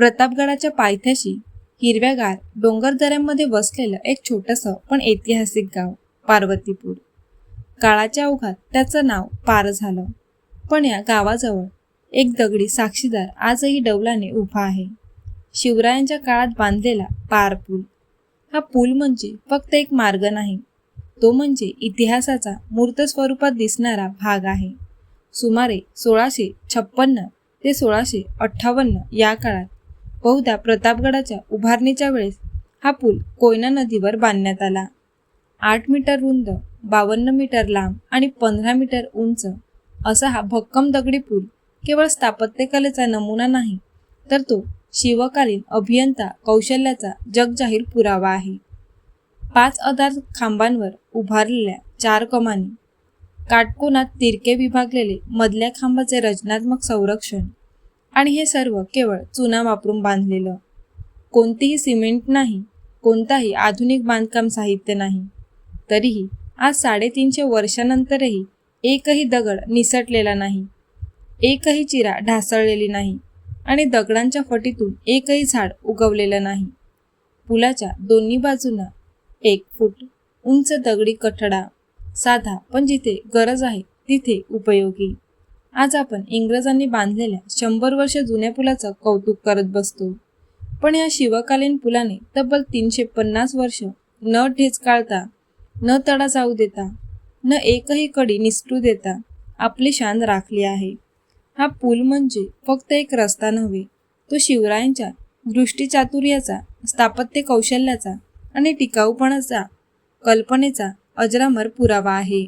प्रतापगडाच्या पायथ्याशी हिरव्यागार डोंगर दऱ्यांमध्ये वसलेलं एक छोटंसं पण ऐतिहासिक गाव पार्वतीपूर. काळाच्या ओघात त्याचं नाव पार झालं. पण या गावाजवळ एक दगडी साक्षीदार आजही डौलाने उभा आहे. शिवरायांच्या काळात बांधलेला पार पूल. हा पूल म्हणजे फक्त एक मार्ग नाही तो म्हणजे इतिहासाचा मूर्त स्वरूपात दिसणारा भाग आहे. सुमारे सोळाशे छप्पन्न ते सोळाशे अठ्ठावन्न या काळात बहुधा प्रतापगडाच्या उभारणीच्या वेळेस हा पूल कोयना नदीवर बांधण्यात आला. आठ मीटर रुंद बावन्न मीटर लांब आणि पंधरा मीटर उंच असा हा भक्कम दगडी पूल केवळ स्थापत्यकलेचा नमुना नाही तर तो शिवकालीन अभियंता कौशल्याचा जगजाहीर पुरावा आहे. पाच आधार खांबांवर उभारलेल्या चार कमानी काटकोनात तिरके विभागलेले मधल्या खांबाचे रचनात्मक संरक्षण आणि हे सर्व केवळ चुना वापरून बांधलेलं. कोणतीही सिमेंट नाही कोणताही आधुनिक बांधकाम साहित्य नाही. तरीही आज साडेतीनशे वर्षानंतरही एकही दगड निसटलेला नाही. एकही चिरा ढासळलेली नाही आणि दगडांच्या फटीतून एकही झाड उगवलेलं नाही. पुलाच्या दोन्ही बाजूंना एक फूट उंच दगडी कठडा साधा पण जिथे गरज आहे तिथे उपयोगी. आज आपण इंग्रजांनी बांधलेल्या शंभर वर्ष जुन्या पुलाचं कौतुक करत बसतो. पण या शिवकालीन पुलाने तब्बल तीनशे पन्नास वर्ष न ढेचकाळता न तडा जाऊ देता न एकही कडी निसटू देता आपली शान राखली आहे. हा पूल म्हणजे फक्त एक रस्ता नव्हे तो शिवरायांच्या दृष्टीचातुर्याचा स्थापत्य कौशल्याचा आणि टिकाऊपणाचा कल्पनेचा अजरामर पुरावा आहे.